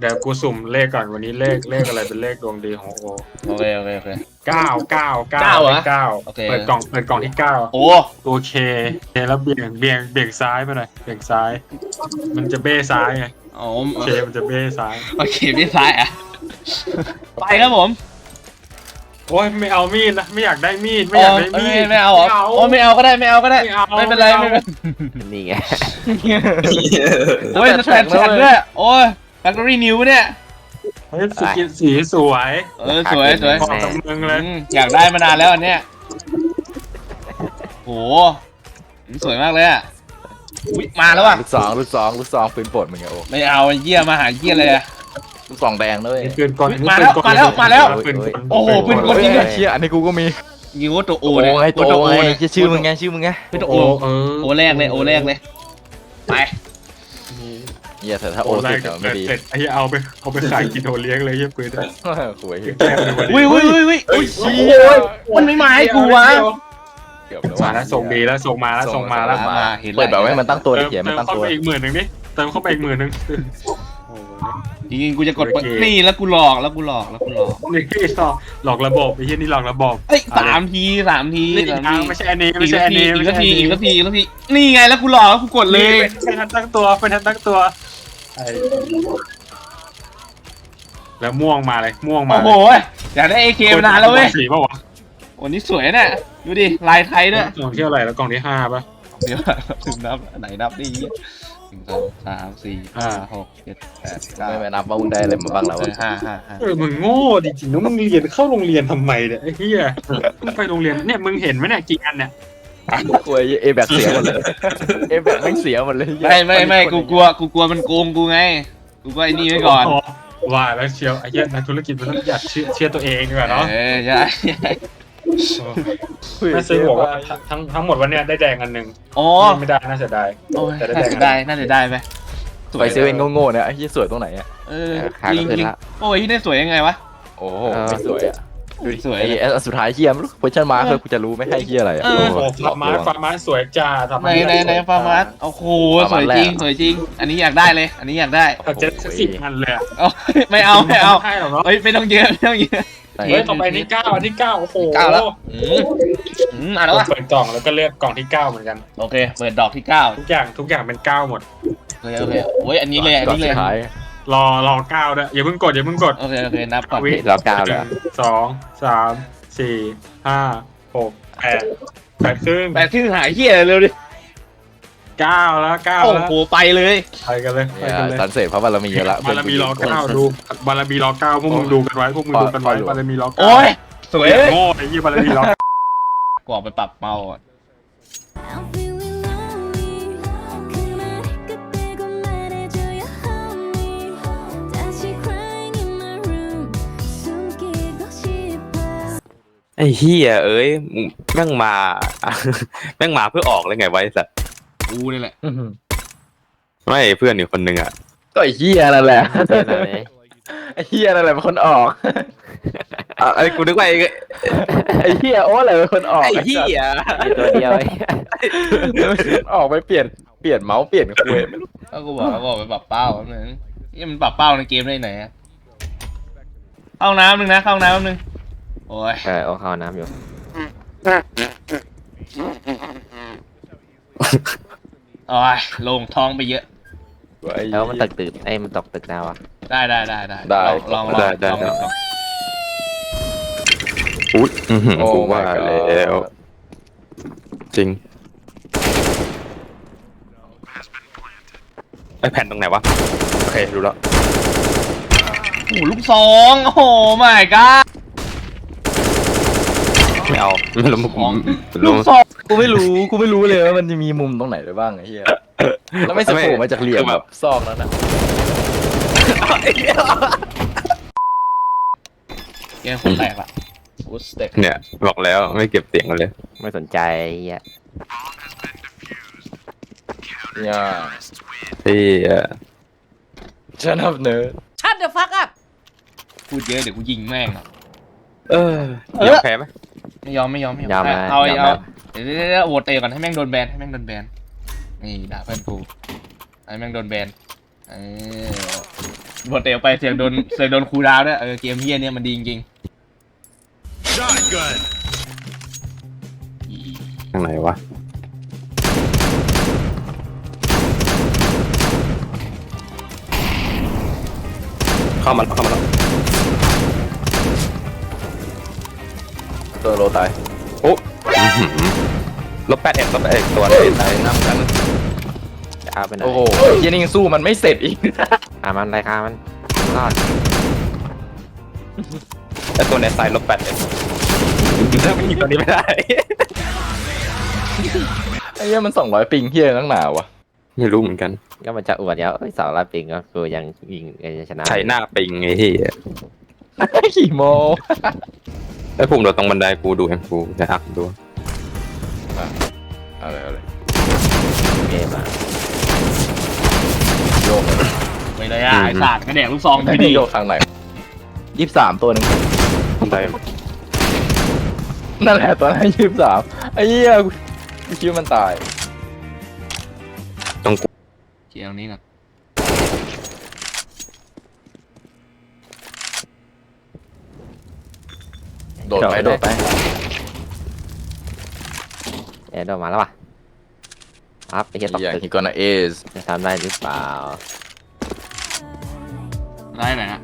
เดี๋ยวกูสุ่มเลขก่อนวันนี้เลขเลขอะไรเป็นเลขดวงดีของโอโอเคโอเคโอเค เก้าเก้าเก้าเก้าเหรอเก้าโอเค เปิดกล่องเปิดกล่องที่เก้าโอ้โอเคเคแล้วเบี่ยงเบี่ยงเบี่ยงซ้ายไปหน่อยเบี่ยงซ้าย มันจะเบ้ซ้ายไงโอ้เคมันจะเบ้ซ้าย โอเคพี่ซ้ายอะ ไปครับผมโอ้ยไม่เอามีดนะไม่อยากได้มีดไม่อยากได้มีดไม่เอาเหรอโอ้ไม่เอาก็ได้ไม่เอาก็ได้ ไม่เอาไม่เป็นไรไม่ไม่เอาเป็นนี่ไง โอ้ยแฟนแฟนด้วยโอ้ย แฟคทอรี่นิวเนี่ย เฮ้ยสกินสีสวยเออสวยสวย เหมาะกับมึงเลย อืมอยากได้มานานแล้วอันเนี้ยโหสวยมากเลยอะอุ๊ยมาแล้วว่ะ ลูกสองลูกสองลูกสองปืนโปรดมึงไงโอ้ไม่เอาไอ้เยี่ยมาหาเยี่ยเลยอะลูกสองแดงด้วยนี่ปืนกลมาแล้วมาแล้วมาแล้ว ปืนกลโอ้โหปืนกลเฮ้ยจริงด้วย เชี่ยอันนี้กูก็มียิงว่าตัวโอโอ้เนี่ยไงโตตัวโอไงเนี่ยชื่อมึงไงชื่อมึงไงเป็นตัวโอ้โอเออโอแรกเลยโอแรกเลย ไป เหี้ยแต่ถ้าโอ้โอ้แรติกดอะเสไม่ดีร็จไอ้เหี้ยเอาไปเอาไปขายกินโอเลี้ยงเลยเหี้ยปืนหวยแก้มเลยวันอุ้ยนี้อุ้ยอุ้ยอุ้ยเฮ้ยโอ้เชี่ยยมันไม่มาให้กูวะเดี๋ยวมาแล้วส่งดีแล้วส่งมาแล้วส่งมาแล้วส่งมาเห็นแล้วเปิดแบบให้มันตั้งตัวเติดิมเขียนมันเติมตั้งเข้าตัวไปอีกหมื่นหนึ่งดิเติมเข้าไปอีกหมื่นหนึ่งโอ้โหจริงๆกูจะกดโอเคนี่แล้วกูหลอกแล้วกูหลอกแล้วกูหลอกนี่หลอกหลอกระบบไอ้เหี้ยนี่หลอกระบบเอ้ยสามทีสามทีนี่สามอะทีไม่ใช่อันนี้อีไม่กใช่สัอักนทีนี้อีไม่กใช่สักอันทีนี้อีกสักทีอีกสักทีนี่ไงแล้วกูหลอกแล้วกูกดเลยเป็นทันตั้งตัวเป็นทันตั้งตัวไอ้ แล้วม่วงมาเลยม่วงมาโอ้โหอยากได้เอเคมานานแล้วเว้ยสีป่าวะวันนี้สวยเนี่ยดูดิลายไทยด้วยกล่องที่เท่าไหร่แล้วกล่องที่ห้าป่ะเดี๋ยวถึงนับไหนนับดิหนึ่งสองสามสี่ห้าหกเจ็ดแปดเก้าไม่ไปนับว่ามึงได้อะไรมาบ้างแล้วเออห้าห้าห้าเออมึงโง่จริงๆนะมึงเรียนเข้าโรงเรียนทำไมเนี่ยไอ้เหี้ยมึงไปโรงเรียนเนี่ยมึงเห็นไหมเนี่ยกี่อันเนี่ย โอ้ยเอแบกเสียหมดเลยเอแบกไม่เสียหมดเลยไม่ไม่ไม่กูกลัวกูกลัวมันโกงกูไง กูก็ไอ้นี่ไว้ก่อนว่าแล้วเชียวไอ้เหี้ยนักธุรกิจมันต้องอยากเชื่อเชื่อตัวเองดีกว่าเนาะเออใช่แม่ซื้อบอกว่าทั้งทั้งหมดวันเนี้ยได้แดงอันหนึ่งอ๋อไม่ได้น่าเสียดายโอ้ยแต่ได้น่าแดงจะได้น่าจะได้ไหมไปเซเว่นโง่ๆเนี่ยไอ้ที่สวยตรงไหนอะเออขาจก็ริงขึ้นจริงละโอ้ยที่ได้สวยยังไงวะโอ้โหไม่สวยอะดูดิ สวยไอ้ไอ้อันสุดท้ายเฮียไม่รู้เวอร์ชันมาคือกูจะรู้ไม่ให้เฮียอะไรอะเออ โอ้ฟาร์มาสฟาร์มาสสวยจ้าทำในในในฟาร์มัสโอ้โหสวยจริงสวยจริง อันนี้อยากได้เลย อันนี้อยากได้เอาเจ็ดสักสิบอันเลยอะโอ้ยไม่เอาไม่เอาให้หรอกเนาะเฮ้ยไม่ต้องเยอะไม่ต้องเยอะ เฮ้ยต่อไปนี่เก้าอันที่เก้าโอ้โหเก้าแล้วอืมอืมอะแล้ววะเปิดกล่องแล้วก็เลือกกล่องที่เก้าเหมือนกัน โอเคเปิดดอกที่เก้าทุกอย่างทุกอย่างเป็นเก้าหมดโอเคโอเคโอ้ยอันนี้เลยอันก่อนนี้เลสุยดท้าย รอรอเก้าด้วยอย่าเพิ่งกดอย่าเพิ่งกดโอเคโอเคนับก่อนวิรอเก้าหแล้นึ่วงสองสามสี่ห้าหกแปดแปดครึ่งแปดที่หายเฮียเร็วดิเก้าแล้วเก้าโอ้แล้วโหไปเลยไปกันเลยไปเนี่ยกันเลยสันเสร็จเพราะบารมีเยอะละบารมีรอเก้าดูบารมีรอเก้าพวกมึงดูกันไว้พวกมึงดูกันไว้บารมีรอเก้าโอ้ยสวยโง่ไอ้ยี่บารมีรอเก้ากูออกไปปรับเมาส์ก่อน I'm ไอ้เฮียเอ้ยมึงแม่งมา แม่งมาเพื่อออกเลยไงไวะไอ้สัตว์กูนี่แหละไม่เพื่อนอีกคนนึงอะก็ไอ้เฮียนั่นแหละเพื่อนอะไรไอ้เฮียนั่นแหละเป็นคนออกอะไอ้กูนึกว่าไอ้ไอ้เฮียโอ้อะไรเป็นคนออกไอ้เฮียมีตัวเดียวไอ้ออกไปเปลี่ยนเปลี่ยนเมาส์เปลี่ยนคุยไม่รู้ก็กูบอกแล้วบอกไปปรับเป้าแป๊บนึงนี่มันปรับเป้าในเกมได้ไหนอะเข้าห้องน้ำนึงนะเข้าห้องน้ำนึง โอ้ยเออเอาเข้าน้ำอยู่ โอ้ยลงท้องไปเยอะ แล้วมันตึกตึกไอ้มันตกตึกดาวอะได้ได้ได้ได้ได้ลองลองลได้องได้ลองได้ลองอุ๊ยอื้อหือโอ้กู my ว่า god แล้ว จริง ไอ้แผ่นตรงไหนวะ โอเค รู้แล้ว โอ้โหลูกซองโอ้โหไม่ก้า ไม่เอาไม่รู้ของไม่ลูรู้กซองกูไม่รู้กูไม่รู้เลยว่ามันจะมีมุมตรงไหนได้บ้างไอ้เฮียแล้วไม่สะโผล่มาจากเหลี่ยมแบบซอกนั้นนะเกมคนแตกละกูสเต็กเนี่ย บอกแล้วไม่เก็บเสียงกันเลย ไม่สนใจไอ้เฮียเนี่ยที่เออฉันนับเนิร์ดพูดเยอะเดี๋ยวกูยิงแม่งอะเออเออยอมแพ้ไหม ไม่ยอมไม่ยอมไม่ยอมยอมไหมเอายอมไหมเอาเดี๋ยวเดี๋ยวเดี๋ยวโหวตเตะก่อนให้แม่งโดนแบนให้แม่งโดนแบนนี่ด่าเพื่อนกูให้แม่งโดนแบนเออบทเตะไปเสียงโดนเสียงโดนครูดาวด้วยเออเกมเฮียเนี่ยมันดีจริงทางไหนวะเข้ามาแล้วเข้ามาแล้ว ตัวโลตายโอ้อื้อหือลบแปดเอ็ดลบแปดเอ็ดตัวเฮ้ยนี้ตายน้ำกันจะเอาไปไหนโอ้โหเหี้ยันนี่ยังสู้มันไม่เสร็จอีกอะมันรายการมันรอดไอตัวในไซด์ลบแปดเอ็ดถ้าไม่ยิงตัวนี้ไม่ได้ไอ้เหี้ยมันสองร้อยปิงเฮียตั้งหนาวะไม่รู้เหมือนกัน ก็มันจะอวดแล้วเอ้ยสาวรับปิงก็คือยังยิงยังชนะใช้หน้าปิงไอ้ที่ ขี่โมไอ้ภูมิเราตรงบันไดกูดูเองกูจะอักดูอะไรอะไรเกมอะโยกเลยๆไม่เลยอะไอ้สัตว์กระแดกลูกซองไปดิโยกทางไหนยี่สิบสามตัวหนึ่งบันไดนั่นแหละตัวนั้นยี่สิบสามไอ้เหี้ยกูกูคิดว่ามันตายตรงกูเกียร์ตรงนี้ก่อ โดดไปโดดไปเอ็ดออกมาแล้วว่ะครับไอ้เหี้ยตกเหี้ยตึก he gonna is จะทำได้หรือเปล่าได้ไหนฮะ